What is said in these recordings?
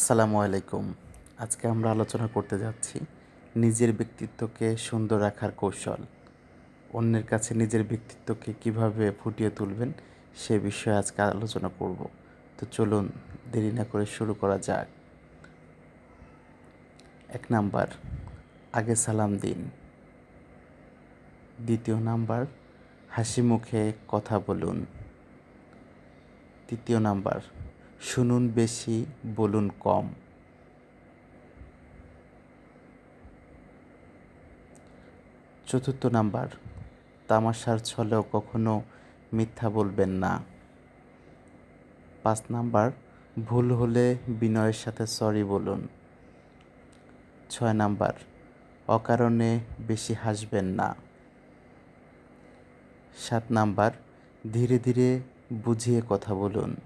আসসালামু আলাইকুম। আজকে আমরা আলোচনা করতে যাচ্ছি নিজের ব্যক্তিত্বকে সুন্দর রাখার কৌশল। অন্যের কাছে নিজের ব্যক্তিত্বকে কীভাবে ফুটিয়ে তুলবেন সে বিষয়ে আজকে আলোচনা করব। তো চলুন, দেরি না করে শুরু করা যাক। এক নাম্বার, আগে সালাম দিন। দ্বিতীয় নাম্বার, হাসি মুখে কথা বলুন। তৃতীয় নাম্বার শুনুন বেশি, বলুন কম। চতুর্থ নাম্বার, তামাশার ছলেও কখনো মিথ্যা বলবেন না। পাঁচ নাম্বার, ভুল হলে বিনয়ের সাথে সরি বলুন। ছয় নাম্বার, অকারণে বেশি হাসবেন না। সাত নাম্বার, ধীরে ধীরে বুঝিয়ে কথা বলুন।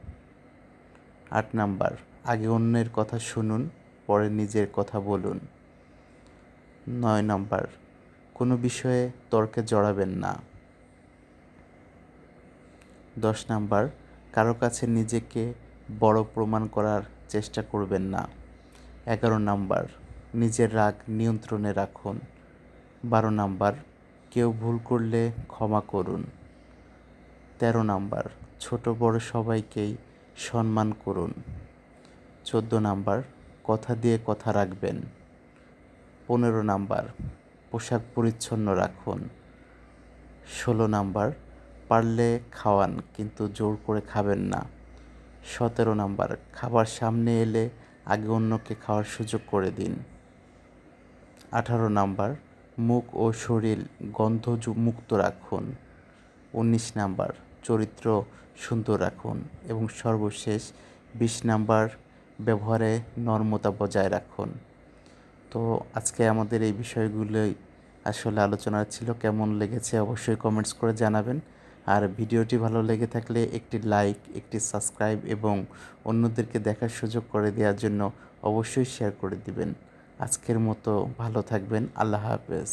আট নাম্বার। আগে অন্যের কথা শুনুন, পরে নিজের কথা বলুন। নয় নাম্বার, কোনো বিষয়ে তর্কে জড়াবেন না। দশ নাম্বার, কারও কাছে নিজেকে বড় প্রমাণ করার চেষ্টা করবেন না। এগারো নাম্বার, নিজের রাগ নিয়ন্ত্রণে রাখুন। বারো নাম্বার, কেউ ভুল করলে ক্ষমা করুন। তেরো নাম্বার, ছোট বড় সবাইকেই সম্মান করুন। চোদ্দ নাম্বার, কথা দিয়ে কথা রাখবেন। পনেরো নাম্বার, পোশাক পরিচ্ছন্ন রাখুন। ষোলো নাম্বার, পারলে খাওয়ান, কিন্তু জোর করে খাবেন না। সতেরো নাম্বার, খাবার সামনে এলে আগে অন্যকে খাওয়ার সুযোগ করে দিন। আঠারো নাম্বার, মুখ ও শরীর গন্ধ মুক্ত রাখুন। উনিশ নাম্বার চরিত্র সুন্দর রাখুন এবং সর্বশেষ বিশ নাম্বার ব্যবহারে নর্মতা বজায় রাখুন। তো আজকে আমাদের এই বিষয়গুলোই আসলে আলোচনা ছিল, কেমন লেগেছে অবশ্যই কমেন্টস করে জানাবেন। আর ভিডিওটি ভালো লেগে থাকলে একটি লাইক একটি সাবস্ক্রাইব এবং অন্যদেরকে দেখার সুযোগ করে দেওয়ার জন্য অবশ্যই শেয়ার করে দিবেন। আজকের মতো ভালো থাকবেন, আল্লাহ হাফেজ।